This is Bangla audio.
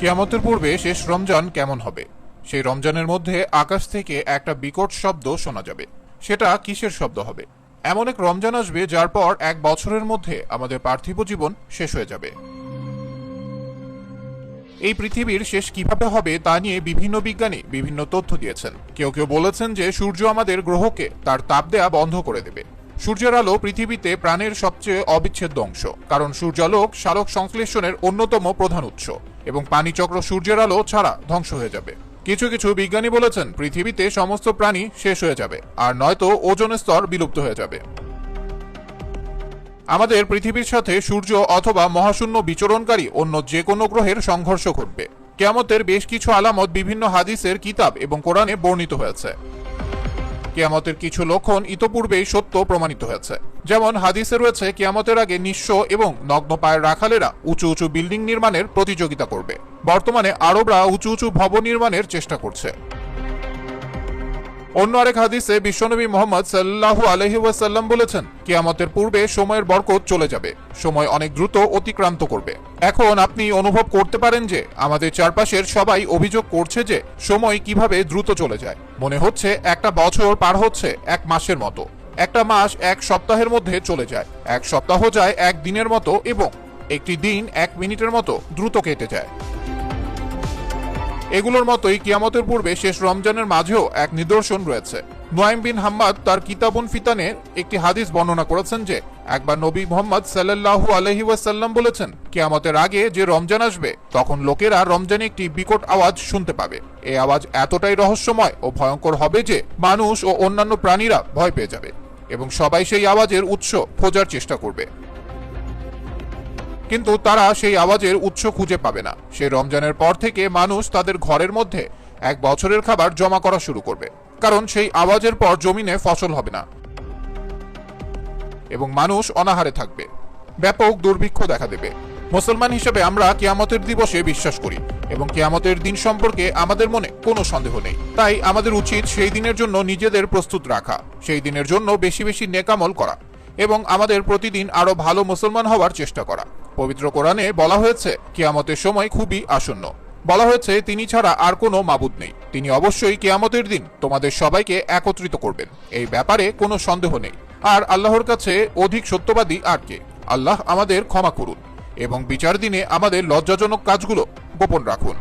কিয়ামতের পূর্বে শেষ রমজান কেমন হবে? সেই রমজানের মধ্যে আকাশ থেকে একটা বিকট শব্দ শোনা যাবে। সেটা কিসের শব্দ হবে? এমন এক রমজান আসবে যার পর এক বছরের মধ্যে আমাদের পার্থিব জীবন শেষ হয়ে যাবে। এই পৃথিবীর শেষ কীভাবে হবে তা নিয়ে বিভিন্ন বিজ্ঞানী বিভিন্ন তথ্য দিয়েছেন। কেউ কেউ বলেছেন যে সূর্য আমাদের গ্রহকে তার তাপ দেয়া বন্ধ করে দেবে। সূর্যের আলো পৃথিবীতে প্রাণের সবচেয়ে অবিচ্ছেদ্য অংশ, কারণ সূর্যালোক সালোক সংশ্লেষণের অন্যতম প্রধান উৎস। এবং পানিচক্র সূর্যের আলো ছাড়া ধ্বংস হয়ে যাবে। কিছু কিছু বিজ্ঞানী বলেছেন, পৃথিবীতে সমস্ত প্রাণী শেষ হয়ে যাবে, আর নয়তো ওজন স্তর বিলুপ্ত হয়ে যাবে। আমাদের পৃথিবীর সাথে সূর্য অথবা মহাশূন্য বিচরণকারী অন্য যে কোনো গ্রহের সংঘর্ষ ঘটবে। কেয়ামতের বেশ কিছু আলামত বিভিন্ন হাদিসের কিতাব এবং কোরআনে বর্ণিত হয়েছে। কেয়ামতের কিছু লক্ষণ ইতপূর্বেই সত্য প্রমাণিত হয়েছে। যেমন হাদিসে রয়েছে, কেয়ামতের আগে নিঃস্ব এবং নগ্ন পায়ের রাখালেরা উঁচু উঁচু বিল্ডিং নির্মাণের প্রতিযোগিতা করবে। বর্তমানে আরবরা উঁচু উঁচু ভবন নির্মাণের চেষ্টা করছে। অন্য আরেক হাদিসে বিশ্বনবী মোহাম্মদ সাল্লাহু আলহি ওয়াসাল্লাম বলেছেন, কিয়ামতের পূর্বে সময়ের বরকত চলে যাবে। সময় অনেক দ্রুত অতিক্রান্ত করবে। এখন আপনি অনুভব করতে পারেন যে আমাদের চারপাশের সবাই অভিযোগ করছে যে সময় কীভাবে দ্রুত চলে যায়। মনে হচ্ছে একটা বছর পার হচ্ছে এক মাসের মতো। একটা মাস এক সপ্তাহের মধ্যে চলে যায়। এক সপ্তাহ যায় এক দিনের মতো এবং একটি দিন এক মিনিটের মতো দ্রুত কেটে যায়। এগুলোর মতোই কিয়ামতের পূর্বে শেষ রমজানের মাঝেও এক নিদর্শন রয়েছে। নোয়াইম বিন হাম্মাদ তার কিতাবুন ফিতানে একটি হাদিস বর্ণনা করেছেন যে, একবার নবী মোহাম্মদ সাল্লাল্লাহু আলহি ওয়াসাল্লাম বলেছেন, কিয়ামতের আগে যে রমজান আসবে, তখন লোকেরা রমজানে একটি বিকট আওয়াজ শুনতে পাবে। এই আওয়াজ এতটাই রহস্যময় ও ভয়ঙ্কর হবে যে, মানুষ ও অন্যান্য প্রাণীরা ভয় পেয়ে যাবে এবং সবাই সেই আওয়াজের উৎস খোঁজার চেষ্টা করবে। কিন্তু তারা সেই আওয়াজের উৎস খুঁজে পাবে না। সেই রমজানের পর থেকে মানুষ তাদের ঘরের মধ্যে এক বছরের খাবার জমা করা শুরু করবে। কারণ সেই আওয়াজের পর জমিনে ফসল হবে না। এবং মানুষ অনাহারে থাকবে। ব্যাপক দুর্ভিক্ষ দেখা দেবে। মুসলমান হিসেবে আমরা কিয়ামতের দিবসে বিশ্বাস করি এবং কিয়ামতের দিন সম্পর্কে আমাদের মনে কোনো সন্দেহ নেই। তাই আমাদের উচিত সেই দিনের জন্য নিজেদের প্রস্তুত রাখা, সেই দিনের জন্য বেশি বেশি নেকামল করা এবং আমাদের প্রতিদিন আরও ভালো মুসলমান হওয়ার চেষ্টা করা। পবিত্র কোরআনে বলা হয়েছে, কিয়ামতের সময় খুবই আসন্ন। বলা হয়েছে, তিনি ছাড়া আর কোনো মাবুদ নেই। তিনি অবশ্যই কেয়ামতের দিন তোমাদের সবাইকে একত্রিত করবেন। এই ব্যাপারে কোনো সন্দেহ নেই। আর আল্লাহর কাছে অধিক সত্যবাদী আর কে? আল্লাহ আমাদের ক্ষমা করুন এবং বিচার দিনে আমাদের লজ্জাজনক কাজগুলো গোপন রাখুন।